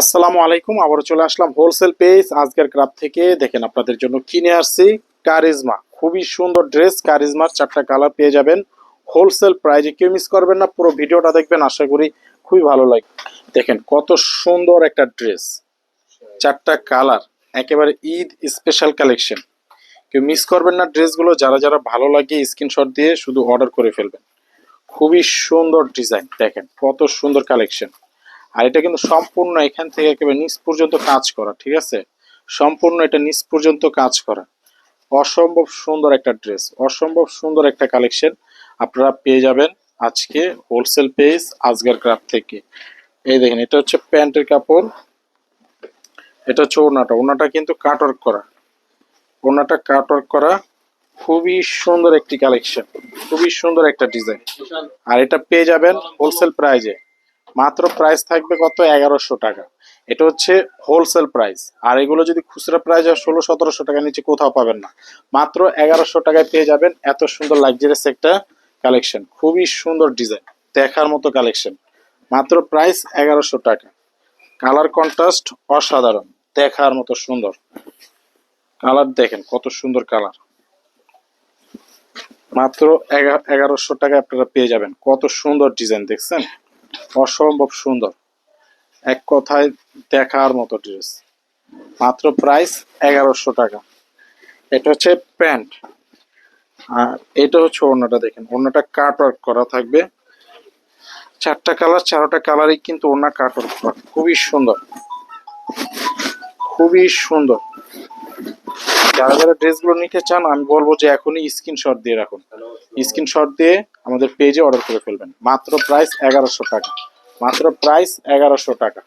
আসসালামু আলাইকুম আবার চলে আসলাম হোলসেল পেজ আজকের ক্রাব থেকে দেখেন আপনাদের জন্য কিনে আসছি? কারিজমা খুবই সুন্দর ড্রেস কারিজমার চারটা কালার পেয়ে যাবেন। হোলসেল প্রাইজে কেউ মিস করবেন না, পুরো ভিডিওটা দেখবেন, আশা করি খুবই ভালো লাগবে দেখেন কত সুন্দর একটা ড্রেস চারটা কালার একেবারে ঈদ স্পেশাল কালেকশন কেউ মিস করবেন না ড্রেসগুলো যারা যারা ভালো লাগে স্ক্রিনশট দিয়ে শুধু অর্ডার করে ফেলবেন। খুবই সুন্দর ডিজাইন দেখেন কত সুন্দর কালেকশন আর এটা কিন্তু সম্পূর্ণ এখান থেকে একেবারে নিচ পর্যন্ত কাজ করা, ঠিক আছে? সম্পূর্ণ এটা নিচ পর্যন্ত কাজ করা। অসম্ভব সুন্দর একটা ড্রেস, অসম্ভব সুন্দর একটা কালেকশন আপনারা পেয়ে যাবেন আজকে হোলসেল পেজ আজগার ক্রাফট থেকে। এই দেখেন, এটা হচ্ছে প্যান্টের কাপড়, এটা হচ্ছে ওনাটা ওনাটা কিন্তু কাটওয়ার্ক করা। ওনাটা কাটওয়ার্ক করা খুবই সুন্দর একটি কালেকশন, খুবই সুন্দর একটা ডিজাইন। আর এটা পেয়ে যাবেন হোলসেল প্রাইজে। মাত্র প্রাইস থাকবে কত? এগারোশো টাকা। এটা হচ্ছে হোলসেল প্রাইস আর এগুলো যদি খুচরা প্রাইস হয়, ষোলো সতেরোশো টাকা নিচে কোথাও পাবেন না। মাত্র এগারোশো টাকায় পেয়ে যাবেন এত সুন্দর লাক্সারিয়াস একটা কালেকশন খুবই সুন্দর ডিজাইন দেখার মতো কালেকশন মাত্র প্রাইস এগারোশো টাকা। কালার কন্ট্রাস্ট অসাধারণ। দেখার মতো সুন্দর। কালার দেখেন, কত সুন্দর কালার মাত্র এগা- এগারোশো টাকায় আপনারা পেয়ে যাবেন। কত সুন্দর ডিজাইন দেখছেন? অসম্ভব সুন্দর। এক কথায় দেখার মতো ড্রেস। মাত্র প্রাইস এগারোশো টাকা। এটা হচ্ছে প্যান্ট। আর এটা হচ্ছে ওড়নাটা দেখেন। ওড়নাটা কাট ওয়ার্ক করা থাকবে। চারটা কালার, চারোটা কালারই কিন্তু ওড়না কাট ওয়ার্ক করা। খুবই সুন্দর। খুবই সুন্দর। যারা যারা ড্রেসগুলো নিতে চান, আমি বলব যে এখনই স্ক্রিনশট দিয়ে রাখুন। স্ক্রিনশট দিয়ে আমাদের পেজে অর্ডার করে ফেলবেন। মাত্র প্রাইস এগারোশো টাকা। মাত্র প্রাইস এগারোশো টাকা।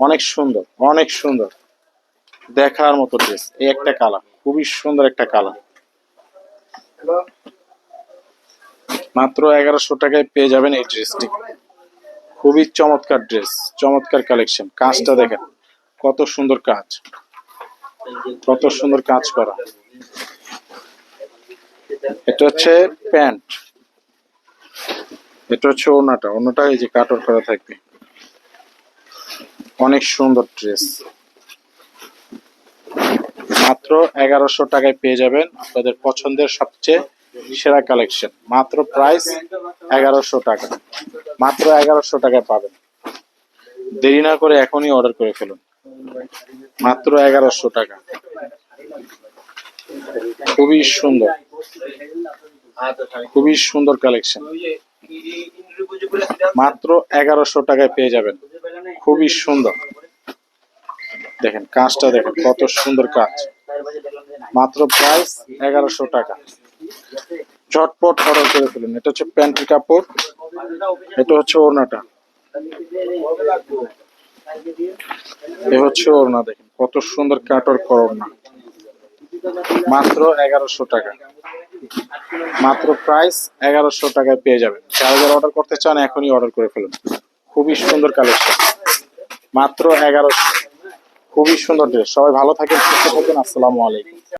অনেক সুন্দর অনেক সুন্দর। দেখার মতো ড্রেস এই একটা কালার খুবই সুন্দর একটা কালার মাত্র এগারোশো টাকায় পেয়ে যাবেন এই ড্রেসটি খুবই চমৎকার ড্রেস চমৎকার কালেকশন কাজটা দেখেন, কত সুন্দর কাজ। কত সুন্দর কাজ করা। এটা হচ্ছে প্যান্ট। এটা হচ্ছে ওনাটা ওনাটা এই যে কাটর করা থাকবে। অনেক সুন্দর ড্রেস। মাত্র এগারোশো টাকায় পেয়ে যাবেন আপনাদের পছন্দের সবচেয়ে সেরা কালেকশন। মাত্র প্রাইস এগারোশো টাকা। মাত্র এগারোশো টাকায় পাবেন। দেরি না করে এখনই অর্ডার করে ফেলুন। মাত্র এগারোশো টাকা। খুবই সুন্দর। খুবই সুন্দর কালেকশন মাত্র এগারোশো টাকায় পেয়ে যাবেন। খুবই সুন্দর। দেখেন, কাজটা দেখেন, কত সুন্দর কাজ। মাত্র প্রাইস এগারোশো টাকা। চটপট অর্ডার করে ফেলুন। এটা হচ্ছে প্যান্টের কাপড়। এটা হচ্ছে ওড়নাটা। এ হচ্ছে ওড়না, দেখেন, কত সুন্দর কাটর করোনা মাত্র এগারোশো টাকা। মাত্র প্রাইস এগারোশো টাকায় পেয়ে যাবেন। যারা যারা অর্ডার করতে চান, এখনই অর্ডার করে ফেলুন। খুবই সুন্দর কালেকশন মাত্র এগারোশো। খুবই সুন্দর ড্রেস সবাই ভালো থাকেন, সুস্থ থাকেন। আসসালামু আলাইকুম।